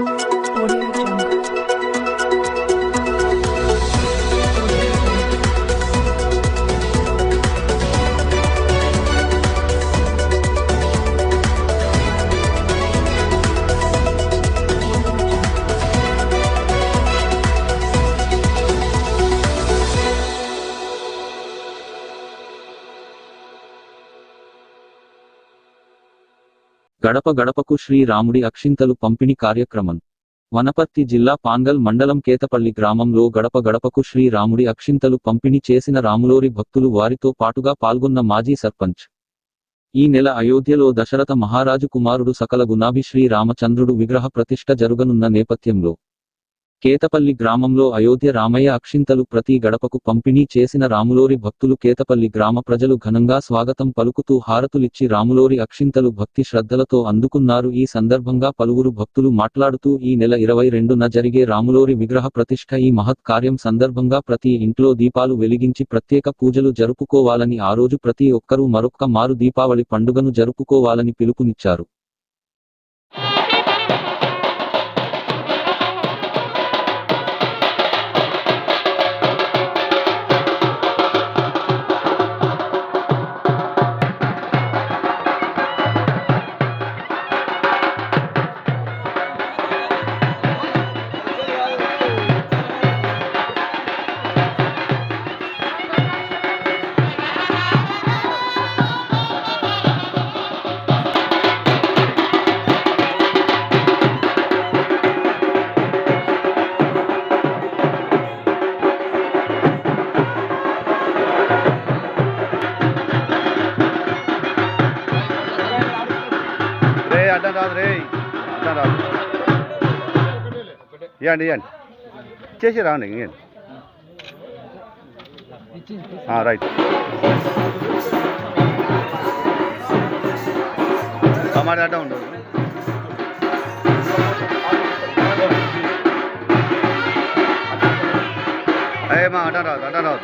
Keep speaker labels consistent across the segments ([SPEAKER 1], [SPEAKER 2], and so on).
[SPEAKER 1] Thank you.
[SPEAKER 2] గడప గడపకు శ్రీరాముడి అక్షింతలు పంపిణీ కార్యక్రమం. వనపర్తి జిల్లా పాంగల్ మండలం కేతపల్లి గ్రామంలో గడప గడపకు శ్రీరాముడి అక్షింతలు పంపిణీ చేసిన రాములోరి భక్తులు వారితో పాటుగా పాల్గొన్న మాజీ సర్పంచ్. ఈ నెల అయోధ్యలో దశరథ మహారాజు కుమారుడు సకల గుణాభి శ్రీ రామచంద్రుడు విగ్రహ ప్రతిష్ఠ జరుగనున్న నేపథ్యంలో కేతపల్లి గ్రామంలో అయోధ్య రామయ్య అక్షింతలు ప్రతి గడపకు పంపిణీ చేసిన రాములోరి భక్తులు కేతపల్లి గ్రామ ప్రజలు ఘనంగా స్వాగతం పలుకుతూ హారతులిచ్చి రాములోరి అక్షింతలు భక్తి శ్రద్ధలతో అందుకున్నారు. ఈ సందర్భంగా పలువురు భక్తులు మాట్లాడుతూ ఈ నెల ఇరవై రెండున జరిగే రాములోరి విగ్రహ ప్రతిష్ఠ ఈ మహత్ కార్యం సందర్భంగా ప్రతి ఇంట్లో దీపాలు వెలిగించి ప్రత్యేక పూజలు జరుపుకోవాలని ఆ రోజు ప్రతి ఒక్కరూ మరొక్క మారు దీపావళి పండుగను జరుపుకోవాలని పిలుపునిచ్చారు.
[SPEAKER 3] రే అడ్డం రాదు రే అడ్డం రాదు ఇవ్వండి ఇవ్వండి చేసి రాండి ఇవ్వండి రైట్ టమాటా అడ్డం ఉండదు అయ్యమ్మా అడ్డం రాదు అడ్డం రాదు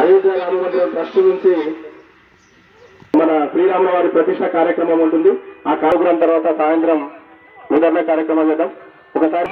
[SPEAKER 4] అయోధ్య రామమందిరం ట్రస్ట్ నుంచి మన శ్రీరాముల వారి ప్రతిష్ట కార్యక్రమం ఉంటుంది. ఆ కార్యక్రమం తర్వాత సాయంత్రం ఉదర్ణ కార్యక్రమం చేద్దాం. ఒకసారి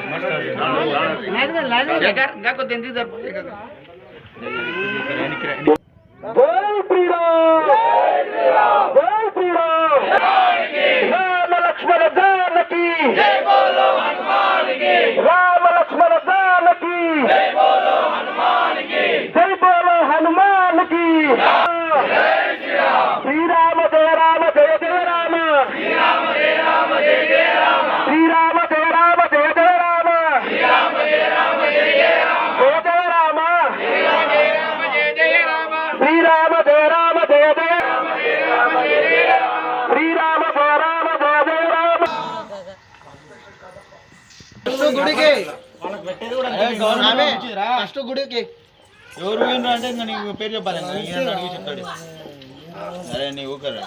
[SPEAKER 5] గుడికి. ఫస్ట్ గుడికి. ఎవరు పోయినరు అంటే ఇంకా నీకు పేరు చెప్పాలి. అడిగి చెప్తాడు. అరే నీ ఊకరా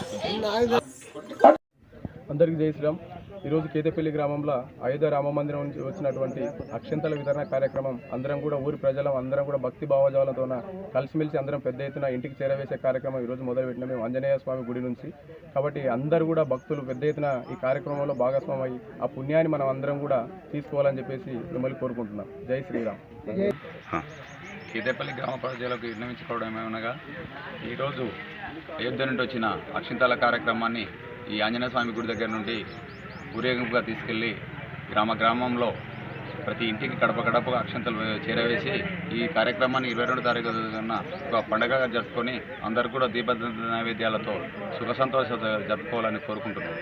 [SPEAKER 6] అందరికీ జై శ్రీరామ్. ఈరోజు కేతపల్లి గ్రామంలో అయోధ్య రామ మందిరం నుంచి వచ్చినటువంటి అక్షంతల వితరణ కార్యక్రమం అందరం కూడా ఊరి ప్రజలం అందరం కూడా భక్తి భావజాలతోన కలిసిమెలిసి అందరం పెద్ద ఎత్తున ఇంటికి చేరవేసే కార్యక్రమం ఈరోజు మొదలుపెట్టిన మేము ఆంజనేయ స్వామి గుడి నుంచి. కాబట్టి అందరూ కూడా భక్తులు పెద్ద ఎత్తున ఈ కార్యక్రమంలో భాగస్వామి అయ్యి ఆ పుణ్యాన్ని మనం అందరం కూడా తీసుకోవాలని చెప్పేసి మిమ్మల్ని కోరుకుంటున్నాం. జై శ్రీరామ్.
[SPEAKER 7] కీతేపల్లి గ్రామ ప్రజలకు విన్నవించుకోవడం ఏమనగా ఈరోజు అయోధ్య నుండి వచ్చిన అక్షింతాల కార్యక్రమాన్ని ఈ ఆంజనేయ స్వామి గుడి దగ్గర నుండి ఊరేగింపుగా తీసుకెళ్ళి గ్రామ గ్రామంలో ప్రతి ఇంటికి గడప గడప అక్షంతలు చేరవేసి ఈ కార్యక్రమాన్ని ఇరవై రెండు తారీఖు ఒక పండగగా జరుపుకొని అందరూ కూడా దీప నైవేద్యాలతో సుఖ సంతోషాలు జరుపుకోవాలని కోరుకుంటున్నాం.